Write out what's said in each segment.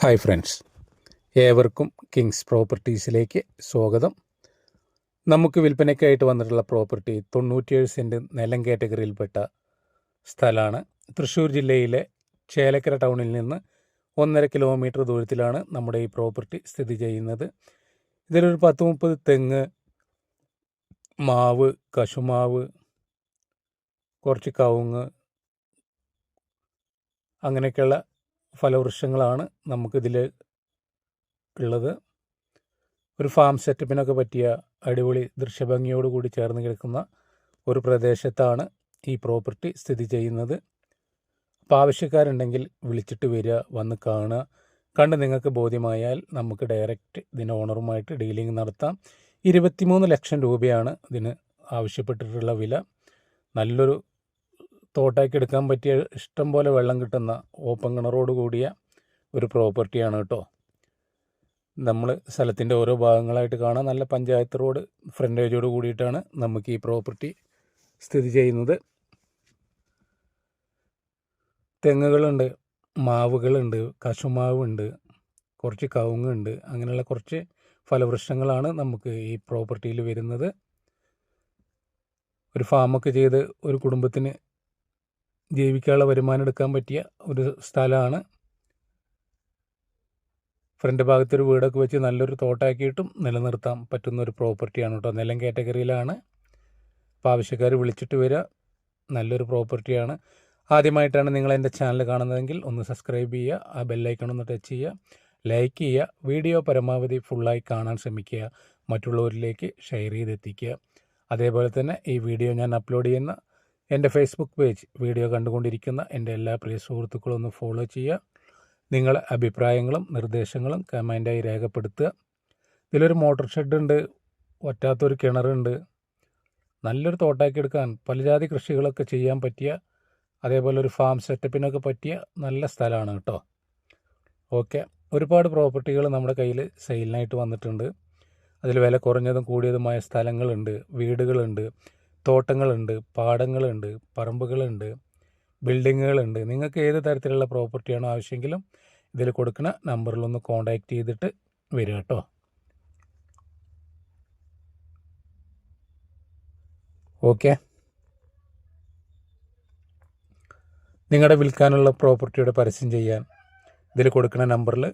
Hi friends. ഏവർക്കും Kings പ്രോപ്പർട്ടീസിലേക്ക് സ്വാഗതം. നമുക്ക് വിൽപ്പനയ്ക്കായിട്ട് വന്നിട്ടുള്ള പ്രോപ്പർട്ടി തൊണ്ണൂറ്റിയേഴ് സെന്റ് നിലം കാറ്റഗറിയിൽപ്പെട്ട സ്ഥലമാണ്. തൃശ്ശൂർ ജില്ലയിലെ ചേലക്കര ടൗണിൽ നിന്ന് ഒന്നര കിലോമീറ്റർ ദൂരത്തിലാണ് നമ്മുടെ ഈ പ്രോപ്പർട്ടി സ്ഥിതി ചെയ്യുന്നത്. ഇതിലൊരു പത്ത് മുപ്പത് തെങ്ങ് മാവ് കശുമാവ് കുറച്ച് കവുങ്ങ് അങ്ങനെയൊക്കെയുള്ള ഫലവൃക്ഷങ്ങളാണ് നമുക്കിതിൽ ഉള്ളത്. ഒരു ഫാം സെറ്റപ്പിനൊക്കെ പറ്റിയ അടിപൊളി ദൃശ്യഭംഗിയോട് കൂടി ചേർന്ന് കിടക്കുന്ന ഒരു പ്രദേശത്താണ് ഈ പ്രോപ്പർട്ടി സ്ഥിതി ചെയ്യുന്നത്. അപ്പോൾ ആവശ്യക്കാരുണ്ടെങ്കിൽ വിളിച്ചിട്ട് വരിക വന്ന് കാണുക. കണ്ട് നിങ്ങൾക്ക് ബോധ്യമായാൽ നമുക്ക് ഡയറക്റ്റ് ഇതിന് ഓണറുമായിട്ട് ഡീലിംഗ് നടത്താം. ഇരുപത്തിമൂന്ന് ലക്ഷം രൂപയാണ് ഇതിന് ആവശ്യപ്പെട്ടിട്ടുള്ള വില. നല്ലൊരു തോട്ടാക്കി എടുക്കാൻ പറ്റിയ ഇഷ്ടം പോലെ വെള്ളം കിട്ടുന്ന ഓപ്പൺ കിണറോട് കൂടിയ ഒരു പ്രോപ്പർട്ടിയാണ് കേട്ടോ. നമ്മൾ സ്ഥലത്തിന്റെ ഓരോ ഭാഗങ്ങളായിട്ട് കാണാൻ നല്ല പഞ്ചായത്ത് റോഡ് ഫ്രണ്ടേജോട് കൂടിയിട്ടാണ് നമുക്ക് ഈ പ്രോപ്പർട്ടി സ്ഥിതി ചെയ്യുന്നത്. തെങ്ങുകളുണ്ട് മാവുകളുണ്ട് കശുമാവുണ്ട് കുറച്ച് കവുങ്ങുണ്ട് അങ്ങനെയുള്ള കുറച്ച് ഫലവൃക്ഷങ്ങളാണ് നമുക്ക് ഈ പ്രോപ്പർട്ടിയിൽ വരുന്നത്. ഒരു ഫാമൊക്കെ ചെയ്ത് ഒരു കുടുംബത്തിന് ജീവിക്കാനുള്ള വരുമാനം എടുക്കാൻ പറ്റിയ ഒരു സ്ഥലമാണ്. ഫ്രണ്ട് ഭാഗത്തൊരു വീടൊക്കെ വെച്ച് നല്ലൊരു തോട്ടാക്കിയിട്ടും നിലനിർത്താൻ പറ്റുന്ന ഒരു പ്രോപ്പർട്ടിയാണ് കേട്ടോ. നിലം കാറ്റഗറിയിലാണ്. അപ്പോൾ ആവശ്യക്കാർ വിളിച്ചിട്ട് വരിക നല്ലൊരു പ്രോപ്പർട്ടിയാണ് ആദ്യമായിട്ടാണ് നിങ്ങൾ എന്റെ ചാനൽ കാണുന്നതെങ്കിൽ ഒന്ന് സബ്സ്ക്രൈബ് ചെയ്യുക. ആ ബെല്ലൈക്കൺ ഒന്ന് ടച്ച് ചെയ്യുക. ലൈക്ക് ചെയ്യുക. വീഡിയോ പരമാവധി ഫുള്ളായി കാണാൻ ശ്രമിക്കുക. മറ്റുള്ളവരിലേക്ക് ഷെയർ ചെയ്തെത്തിക്കുക. അതേപോലെ തന്നെ ഈ വീഡിയോ ഞാൻ അപ്ലോഡ് ചെയ്യുന്ന എന്റെ ഫേസ്ബുക്ക് പേജ് വീഡിയോ കണ്ടുകൊണ്ടിരിക്കുന്ന എന്റെ എല്ലാ പ്രിയ സുഹൃത്തുക്കളും ഒന്ന് ഫോളോ ചെയ്യുക. നിങ്ങളെ അഭിപ്രായങ്ങളും നിർദ്ദേശങ്ങളും കമന്റായി രേഖപ്പെടുത്തുക. ഇതിലൊരു മോട്ടോർ ഷെഡുണ്ട് ഒറ്റാത്തൊരു കിണറുണ്ട് നല്ലൊരു തോട്ടാക്കി എടുക്കാൻ പലജാതി കൃഷികളൊക്കെ ചെയ്യാൻ പറ്റിയ അതേപോലെ ഒരു ഫാം സെറ്റപ്പിനൊക്കെ പറ്റിയ നല്ല സ്ഥലമാണ് കേട്ടോ. ഓക്കെ ഒരുപാട് പ്രോപ്പർട്ടികൾ നമ്മുടെ കയ്യിൽ സെയിലിനായിട്ട് വന്നിട്ടുണ്ട്. അതിൽ വില കുറഞ്ഞതും കൂടിയതുമായ സ്ഥലങ്ങളുണ്ട് വീടുകളുണ്ട്. തോട്ടങ്ങളുണ്ട് പാടങ്ങളുണ്ട് പറമ്പുകളുണ്ട് ബിൽഡിങ്ങുകളുണ്ട്. നിങ്ങൾക്ക് ഏത് തരത്തിലുള്ള പ്രോപ്പർട്ടിയാണോ ആവശ്യമെങ്കിലും ഇതിൽ കൊടുക്കുന്ന നമ്പറിലൊന്ന് കോൺടാക്റ്റ് ചെയ്തിട്ട് വരിക കേട്ടോ. ഓക്കെ. നിങ്ങളുടെ വിൽക്കാനുള്ള പ്രോപ്പർട്ടിയുടെ പരസ്യം ചെയ്യാൻ ഇതിൽ കൊടുക്കുന്ന നമ്പറിൽ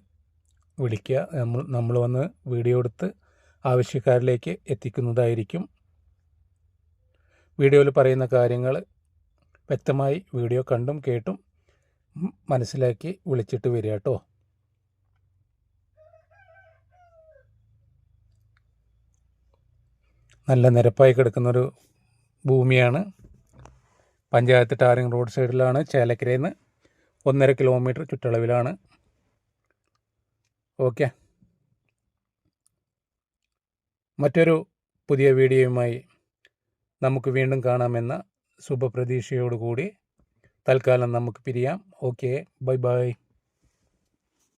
വിളിക്കുക. നമ്മൾ നമ്മൾ വന്ന് വീഡിയോ എടുത്ത് ആവശ്യക്കാരിലേക്ക് എത്തിക്കുന്നതായിരിക്കും വീഡിയോയിൽ പറയുന്ന കാര്യങ്ങൾ വ്യക്തമായി വീഡിയോ കണ്ടും കേട്ടും മനസ്സിലാക്കി വിളിച്ചിട്ട് വരിക കേട്ടോ. നല്ല നിരപ്പായി കിടക്കുന്നൊരു ഭൂമിയാണ്. പഞ്ചായത്ത് ടാറിങ് റോഡ് സൈഡിലാണ് ചേലക്കരയിൽ നിന്ന് ഒന്നര കിലോമീറ്റർ ചുറ്റളവിലാണ്. ഓക്കെ. മറ്റൊരു പുതിയ വീഡിയോയുമായി നമുക്ക് വീണ്ടും കാണാമെന്ന ശുഭപ്രതീക്ഷയോടുകൂടി തൽക്കാലം നമുക്ക് പിരിയാം. Okay bye bye